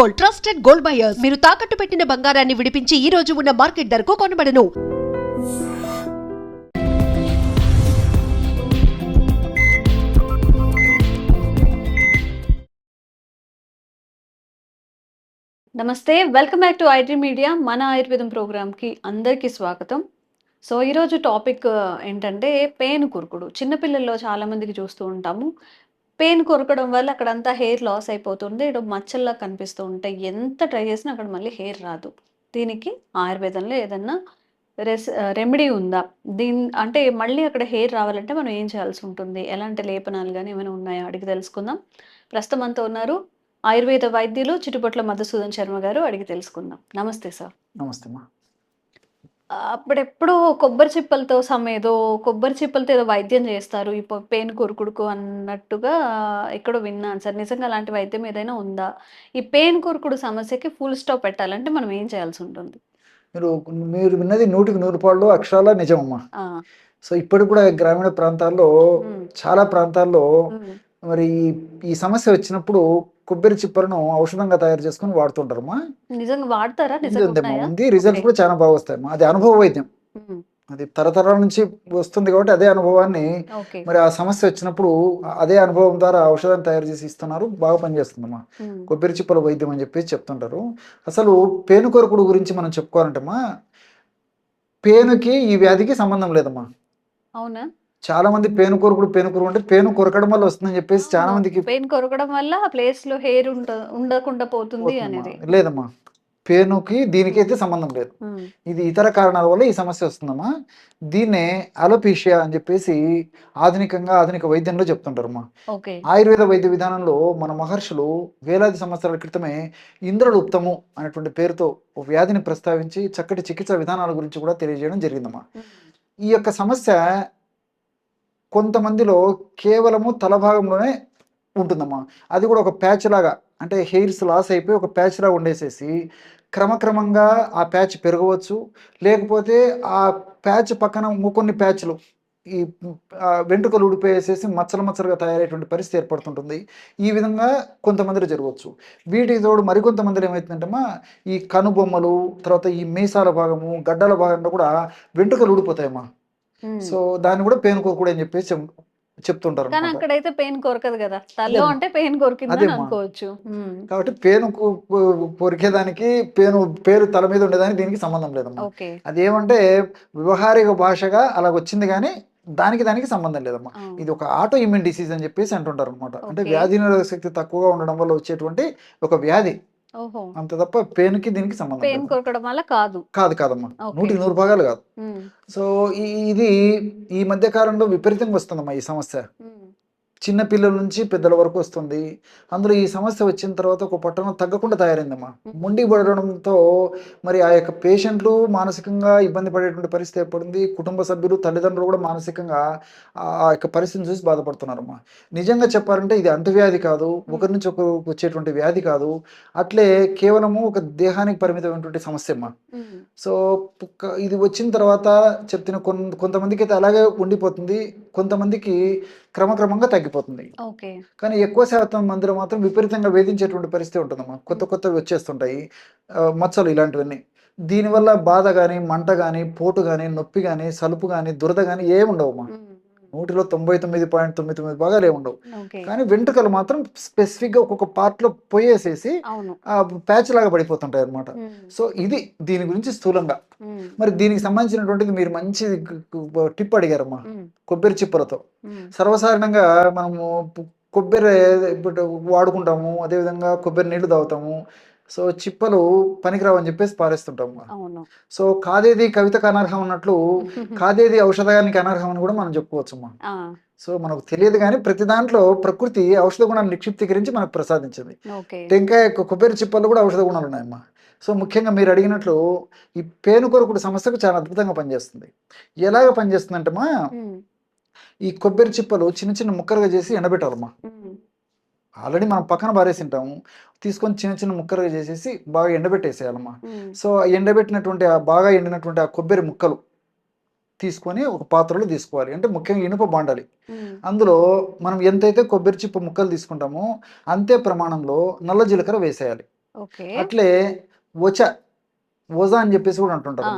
Gold trusted gold buyers. మీరు తాకట్టు పెట్టిన బంగారాన్ని విడిపించి ఈ రోజు ఉన్న మార్కెట్ ధరకు కొనబడను. నమస్తే welcome back to IT media మన ఆయుర్వేదం ప్రోగ్రామ్కి అందరికీ స్వాగతం. సో ఈరోజు టాపిక్ ఏంటంటే పేను కురుకుడు చిన్నపిల్లల్లో చాలామందికి చూస్తూ ఉంటాము. పెయిన్ కొరకడం వల్ల అక్కడంతా హెయిర్ లాస్ అయిపోతుంది. ఇటు మచ్చల్లా కనిపిస్తూ ఉంటాయి ఎంత ట్రై చేసినా అక్కడ మళ్ళీ హెయిర్ రాదు. దీనికి ఆయుర్వేదంలో ఏదన్నా రెస్ రెమెడీ ఉందా? దీని అంటే మళ్ళీ అక్కడ హెయిర్ రావాలంటే మనం ఏం చేయాల్సి ఉంటుంది? ఎలాంటి లేపనాలు కానీ ఏమైనా ఉన్నాయో? అడిగి తెలుసుకుందాం. ప్రస్తుతం అంతా ఉన్నారు ఆయుర్వేద వైద్యులు చిటుపట్ల మధుసూదన్ శర్మ గారు అడిగి తెలుసుకుందాం. నమస్తే సార్. నమస్తే మా అప్పుడెప్పుడు కొబ్బరి చిప్పలతో సమ్ ఏదో కొబ్బరి చిప్పలతో ఏదో వైద్యం చేస్తారు. ఈ పెయిన్ కొరుకుడుకు అన్నట్టుగా ఎక్కడో విన్నాను సార్. నిజంగా అలాంటి వైద్యం ఏదైనా ఉందా? ఈ పెయిన్ కొరుకుడు సమస్యకి ఫుల్ స్టాప్ పెట్టాలంటే మనం ఏం చేయాల్సి ఉంటుంది? మీరు మీరు విన్నది నూటికి నూరు పాళ్ళు అక్షరాల నిజమమ్మా. ఆ, సో ఇప్పటికి కూడా గ్రామీణ ప్రాంతాల్లో ఉమ్, చాలా ప్రాంతాల్లో ఉమ్, మరి ఈ- ఈ సమస్య వచ్చినప్పుడు కొబ్బరి చిప్పలను ఔషధంగా తయారు చేసుకుని వాడుతుంటారమ్మా నిజంగా వాడతారా? ఉంది రిజల్ట్స్ కూడా చాలా బాగా వస్తాయమ్మా అది అనుభవ వైద్యం. అది తరతరాల నుంచి వస్తుంది కాబట్టి అదే అనుభవాన్ని మరి ఆ సమస్య వచ్చినప్పుడు అదే అనుభవం ద్వారా ఔషధాన్ని తయారు చేసి ఇస్తున్నారు. బాగా పనిచేస్తుందమ్మా కొబ్బరి చిప్పల వైద్యం అని చెప్పేసి చెప్తుంటారు. అసలు పేను కొరకుడు గురించి మనం చెప్పుకోవాలంటేమా పేనుకి ఈ వ్యాధికి సంబంధం లేదమ్మా. అవునా? చాలా మంది పేను కొరకుడు పేను కొరకు అంటే పేను కొరకడం వల్ల వస్తుందని చెప్పేసి చాలా మందికి పెయిన్ కొరకడం వల్ల ఆ ప్లేస్లో హెయిర్ ఉండకుండా పోతుంది. అనేది. లేదమ్మా. పేనుకి దీనికి అయితే సంబంధం లేదు. ఇది ఇతర కారణాల వల్ల ఈ సమస్య వస్తుందమ్మా. దీన్నే అలోపీషియా అని చెప్పేసి ఆధునికంగా ఆధునిక వైద్యంలో చెప్తుంటారమ్మా. ఆయుర్వేద వైద్య విధానంలో మన మహర్షులు వేలాది సంవత్సరాల క్రితమే ఇంద్రలుప్తము అనేటువంటి పేరుతో వ్యాధిని ప్రస్తావించి చక్కటి చికిత్స విధానాల గురించి కూడా తెలియజేయడం జరిగిందమ్మా. ఈ యొక్క సమస్య కొంతమందిలో కేవలము తల భాగంలోనే ఉంటుందమ్మా. అది కూడా ఒక ప్యాచ్ లాగా అంటే హెయిర్స్ లాస్ అయిపోయి ఒక ప్యాచ్ లాగా ఉండేసేసి క్రమక్రమంగా ఆ ప్యాచ్ పెరగవచ్చు. లేకపోతే ఆ ప్యాచ్ పక్కన ఇంకొన్ని ప్యాచ్లు ఈ వెంట్రుకలు ఊడిపోయేసేసి మచ్చలు మచ్చలుగా తయారయ్యేటువంటి పరిస్థితి ఏర్పడుతుంటుంది. ఈ విధంగా కొంతమందిలో జరగవచ్చు. వీటికి తోడు మరికొంతమందిలో ఏమవుతుందంటేమా ఈ కనుబొమ్మలు తర్వాత ఈ మీసాల భాగము గడ్డల భాగంలో కూడా వెంట్రుకలు ఊడిపోతాయమ్మా. సో దాన్ని కూడా పెయిన్ కూడా అని చెప్పేసి చెప్- చెప్తుంటారు కానీ. అక్కడైతే పెయిన్ కొరకదు కదా. తల్లో. అంటే పెయిన్. అనుకోవచ్చు. కాబట్టి కొరికేదానికి పేను పేరు తల మీద ఉండేదానికి దీనికి సంబంధం లేదమ్మా. అదేమంటే వ్యవహారిక భాషగా అలా వచ్చింది కానీ దానికి దానికి సంబంధం లేదమ్మా. ఇది ఒక ఆటో ఇమ్యూన్ డిసీజ్ అని చెప్పేసి అంటుంటారు అనమాట అంటే. వ్యాధి నిరోధక శక్తి తక్కువగా ఉండడం వల్ల వచ్చేటువంటి ఒక వ్యాధి. అంత తప్ప పేనుకి దీనికి సంబంధం పెయిన్ కొరకడం వల్ల కాదు. కాదు కాదమ్మా. నూటికి నూరు భాగాలు కాదు. సో ఈ- ఇది ఈ మధ్య కాలంలో విపరీతంగా వస్తుందమ్మా ఈ సమస్య. చిన్న పిల్లల నుంచి పెద్దల వరకు వస్తుంది. అందులో ఈ సమస్య వచ్చిన తర్వాత ఒక పట్టణం తగ్గకుండా తయారైందమ్మా. మొండి పడడంతో మరి ఆ యొక్క పేషెంట్లు మానసికంగా ఇబ్బంది పడేటువంటి పరిస్థితి ఏర్పడింది. కుటుంబ సభ్యులు తల్లిదండ్రులు కూడా మానసికంగా ఆ యొక్క పరిస్థితిని చూసి బాధపడుతున్నారమ్మా. నిజంగా చెప్పాలంటే ఇది అంటువ్యాధి కాదు. ఒకరి నుంచి ఒకరు వచ్చేటువంటి వ్యాధి కాదు. అట్లే కేవలము ఒక దేహానికి పరిమితమైనటువంటి సమస్య అమ్మా సో ఇది వచ్చిన తర్వాత చెప్తున్న కొంతమందికి అయితే అలాగే ఉండిపోతుంది. కొంతమందికి క్రమక్రమంగా తగ్గిపోతుంది కానీ ఎక్కువ శాతం మందిలో మాత్రం విపరీతంగా వేధించేటువంటి పరిస్థితి ఉంటుందమ్మా. కొత్త కొత్తవి వచ్చేస్తుంటాయి. మచ్చలు ఇలాంటివన్నీ. దీనివల్ల బాధ కానీ మంట కానీ పోటు కానీ నొప్పి కానీ సలుపు కానీ దురద కానీ ఏముండవమ్మా. ఉమ్, నూటిలో తొంభై తొమ్మిది పాయింట్ తొమ్మిది తొమ్మిది భాగాలు ఓకే. కానీ వెంట్రుకలు మాత్రం స్పెసిఫిక్గా ఒక్కొక్క పార్ట్లో పోయేసేసి అవును. ఆ ప్యాచ్ లాగా పడిపోతుంటాయి అనమాట సో ఇది దీని గురించి స్థూలంగా. మరి దీనికి సంబంధించినటువంటిది మీరు మంచి టిప్ అడిగారమ్మా. కొబ్బరి చిప్పలతో. సర్వసాధారణంగా మనము కొబ్బరి వాడుకుంటాము అదేవిధంగా కొబ్బరి నీళ్ళు తాగుతాము సో చిప్పలు పనికిరావు అని చెప్పేసి పారేస్తుంటాము అవును. సో కాదేది కవితకు అనర్హం అన్నట్లు కాదేది ఔషధానికి అనర్హం అని కూడా మనం చెప్పుకోవచ్చు అమ్మా సో మనకు తెలియదు కానీ ప్రతి దాంట్లో ప్రకృతి ఔషధ గుణాన్ని నిక్షిప్తీకరించి మనకు ప్రసాదించింది. టెంకాయ కొబ్బరి చిప్పల్లో కూడా ఔషధ గుణాలు ఉన్నాయమ్మా. సో ముఖ్యంగా మీరు అడిగినట్లు ఈ పేను కొరకుడు సమస్యకు చాలా అద్భుతంగా పనిచేస్తుంది. ఎలాగ పనిచేస్తుందంటమ్మా? ఈ కొబ్బరి చిప్పలు చిన్న చిన్న ముక్కలుగా చేసి ఎండబెట్టాలమ్మా. ఆల్రెడీ మనం పక్కన పారేసి ఉంటాము తీసుకొని చిన్న చిన్న ముక్కలుగా చేసేసి బాగా ఎండబెట్టేసేయాలమ్మా. సో ఆ ఎండబెట్టినటువంటి ఆ బాగా ఎండినటువంటి ఆ కొబ్బరి ముక్కలు తీసుకొని ఒక పాత్రలో తీసుకోవాలి. అంటే ముఖ్యంగా ఇనుప బాండాలి. అందులో మనం ఎంతైతే కొబ్బరి చిప్ప ముక్కలు తీసుకుంటామో అంతే ప్రమాణంలో నల్ల జీలకర్ర వేసేయాలి. అట్లే వచ వజ అని చెప్పేసి కూడా అంటుంటారు.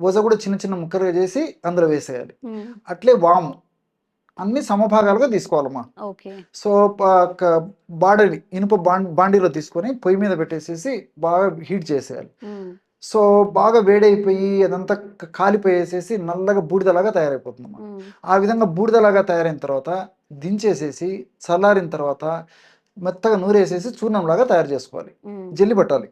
వజ కూడా చిన్న చిన్న ముక్కలుగా చేసి అందులో వేసేయాలి. అట్లే వాము. అన్ని సమభాగాలుగా తీసుకోవాలమ్మా. సో బాడీని ఇనుప బాండ్ బాండీలో తీసుకొని పొయ్యి మీద పెట్టేసేసి బాగా హీట్ చేసేయాలి. సో బాగా వేడైపోయి అదంతా కాలిపోయేసేసి నల్లగా బూడిదలాగా తయారైపోతుందమ్మా. ఆ విధంగా బూడిదలాగా తయారైన తర్వాత దించేసేసి చల్లారిన తర్వాత మెత్తగా నూరేసేసి చూర్ణంలాగా తయారు చేసుకోవాలి. జల్లి పట్టాలి.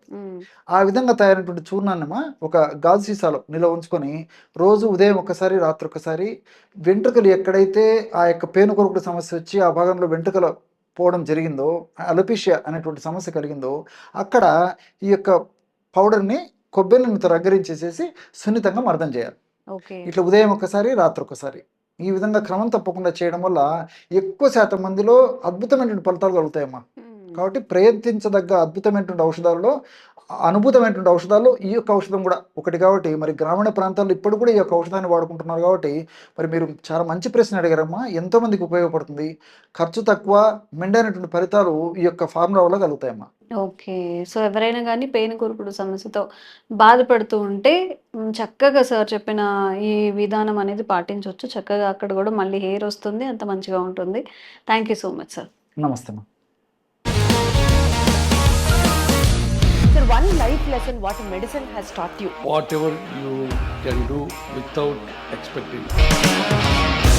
ఆ విధంగా తయారైనటువంటి చూర్ణాన్నమా ఒక గాజు సీసాలో నిల్వ ఉంచుకొని రోజు ఉదయం ఒకసారి రాత్రి ఒకసారి వెంట్రుకలు ఎక్కడైతే ఆ యొక్క పేను కొరుకుడు సమస్య వచ్చి ఆ భాగంలో వెంట్రుకలు పోవడం జరిగిందో అలపిషియా అనేటువంటి సమస్య కలిగిందో అక్కడ ఈ యొక్క పౌడర్ని కొబ్బరి నూనెతో రగ్గరించేసేసి సున్నితంగా మర్దం చేయాలి. ఇట్లా ఉదయం ఒకసారి రాత్రి ఒకసారి. ఈ విధంగా క్రమం తప్పకుండా చేయడం వల్ల ఎక్కువ శాతం మందిలో అద్భుతమైనటువంటి ఫలితాలు కలుగుతాయమ్మా. కాబట్టి ప్రయత్నించదగ్గ అద్భుతమైనటువంటి ఔషధాలలో అనుభూతమైనటువంటి ఔషధాలు ఈ యొక్క ఔషధం కూడా ఒకటి కాబట్టి మరి గ్రామీణ ప్రాంతాల్లో ఇప్పుడు కూడా ఈ యొక్క ఔషధాన్ని వాడుకుంటున్నారు కాబట్టి మరి మీరు చాలా మంచి ప్రశ్న అడిగారమ్మా. ఎంతో మందికి ఉపయోగపడుతుంది. ఖర్చు తక్కువ మెండైనటువంటి ఫలితాలు ఈ యొక్క ఫార్ములా వల్ల కలుగుతాయమ్మా. ఓకే. సో ఎవరైనా కానీ పెయిన్ కురుకుడు సమస్యతో బాధపడుతూ ఉంటే మ్, చక్కగా సార్ చెప్పిన ఈ విధానం అనేది పాటించవచ్చు చక్కగా అక్కడ కూడా మళ్ళీ హెయిర్ వస్తుంది అంత మంచిగా ఉంటుంది. Thank you so much sir. నమస్తే అమ్మా Sir, one life lesson what medicine has taught you. whatever you can do without expecting.